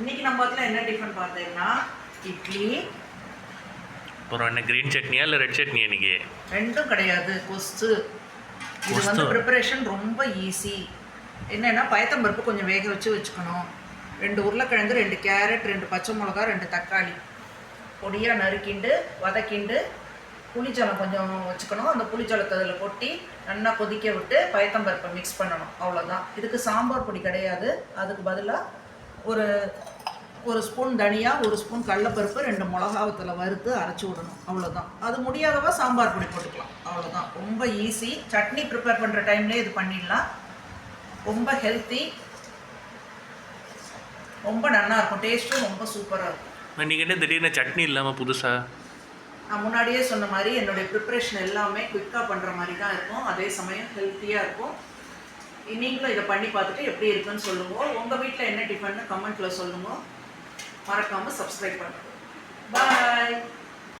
இன்னைக்கு நம்ம அதில் என்ன டிஃபன் பார்த்தீங்கன்னா இட்லி. அப்புறம் என்ன க்ரீன் சட்னியா இல்லை ரெட் சட்னியா இன்னைக்கு? ரெண்டும் கிடையாது. கொஸ்து. இது வந்து. ப்ரிப்பரேஷன் ரொம்ப ஈஸி என்னன்னா பயத்தம்பருப்பு கொஞ்சம் வேக வச்சு வச்சுக்கணும். ரெண்டு உருளைக்கிழங்கு ரெண்டு கேரட் ரெண்டு பச்சை மிளகா ரெண்டு தக்காளி. பொடியாக நறுக்கிண்டு வதக்கிண்டு புளிச்சலம் கொஞ்சம் வச்சுக்கணும். அந்த புளிச்சலத்தை அதில் கொட்டி நல்லா கொதிக்க விட்டு பயத்தம்பருப்பை மிக்ஸ் பண்ணணும். அவ்வளோதான் இதுக்கு சாம்பார் பொடி கிடையாது. அதுக்கு பதிலாக ஒரு ஒரு ஸ்பூன் தனியா ஒரு ஸ்பூன் கடலப்பருப்பு ரெண்டு மிளகாவத்தில் வறுத்து அரைச்சி விடணும். அவ்வளோதான் அது முடியாதவா சாம்பார் பொடி போட்டுக்கலாம். அவ்வளோதான் ரொம்ப ஈஸி சட்னி ப்ரிப்பேர் பண்ணுற டைம்லேயே இது பண்ணிடலாம். ரொம்ப ஹெல்த்தி ரொம்ப நல்லா இருக்கும். டேஸ்ட்டும் ரொம்ப சூப்பராக இருக்கும். என்ன திடீர்னு சட்னி இல்லாமல் புதுசா? நான் முன்னாடியே சொன்ன மாதிரி என்னுடைய ப்ரிப்ரேஷன் எல்லாமே குயிக்காக பண்ணுற மாதிரி தான் இருக்கும். அதே சமயம் ஹெல்த்தியாக இருக்கும். நீங்களும் இதை பண்ணி பார்த்துட்டு எப்படி இருக்குன்னு சொல்லுங்க. உங்கள் வீட்டில் என்ன டிஃபன்னு கமெண்ட்டில் சொல்லுங்க. மறக்காமல் சப்ஸ்கிரைப் பண்ணுங்க. பாய்